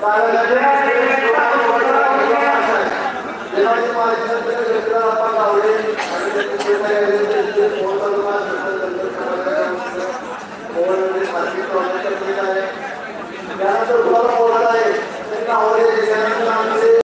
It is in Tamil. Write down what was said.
Gracias.